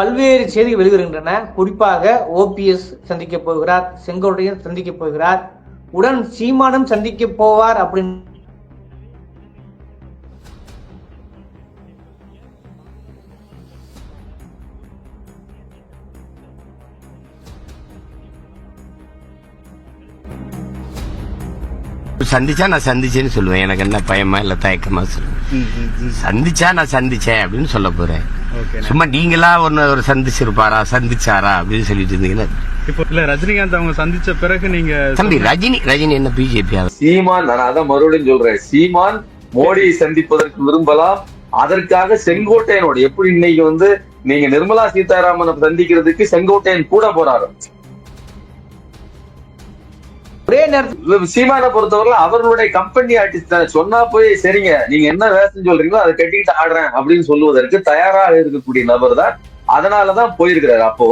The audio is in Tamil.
பல்வேறு செய்திகள் வெளிவருகின்றன. குறிப்பாக ஓபிஎஸ் சந்திக்க போகிறார் செங்கோட்டையன் சந்திக்க போகிறார் உடன் சீமானும் சந்திக்க போவார் அப்படின்னு சந்திச்சா நான் சந்திச்சேன்னு சொல்லுவேன். எனக்கு என்ன பயமா இல்ல தயக்கமா சொல்லுவேன். சந்திச்சா நான் சந்திச்சேன் அப்படின்னு சொல்ல போறேன். சும்மா நீங்களா ஒன்னு ஒரு சந்திச்சிருப்பாரா சந்திச்சாரா அப்படின்னு சொல்லிட்டு இருந்தீங்கன்னா. இப்போ இல்ல ரஜினிகாந்த் அவங்க சந்திச்ச பிறகு நீங்க தம்பி ரஜினி ரஜினி என்ன பிஜேபி சீமான் நான் அதான் மறுபடியும் சொல்றேன். சீமான் மோடியை சந்திப்பதற்கு விரும்பலாம். அதற்காக செங்கோட்டையனோட எப்படி இன்னைக்கு வந்து நீங்க நிர்மலா சீதாராமனை சந்திக்கிறதுக்கு செங்கோட்டையன் கூட போறாரு? ஒரே நேரத்தில் சீமான பொறுத்தவரை அவர்களுடைய கம்பெனி ஆர்டிஸ்ட் தானே. சொன்னா போய் சரிங்க நீங்க என்ன வேஷம் சொல்றீங்களோ அதை கட்டிக்கிட்டு ஆடுறேன் அப்படின்னு சொல்லுவதற்கு தயாராக இருக்கக்கூடிய நபர் தான். அதனாலதான் போயிருக்கிறாரு. அப்போ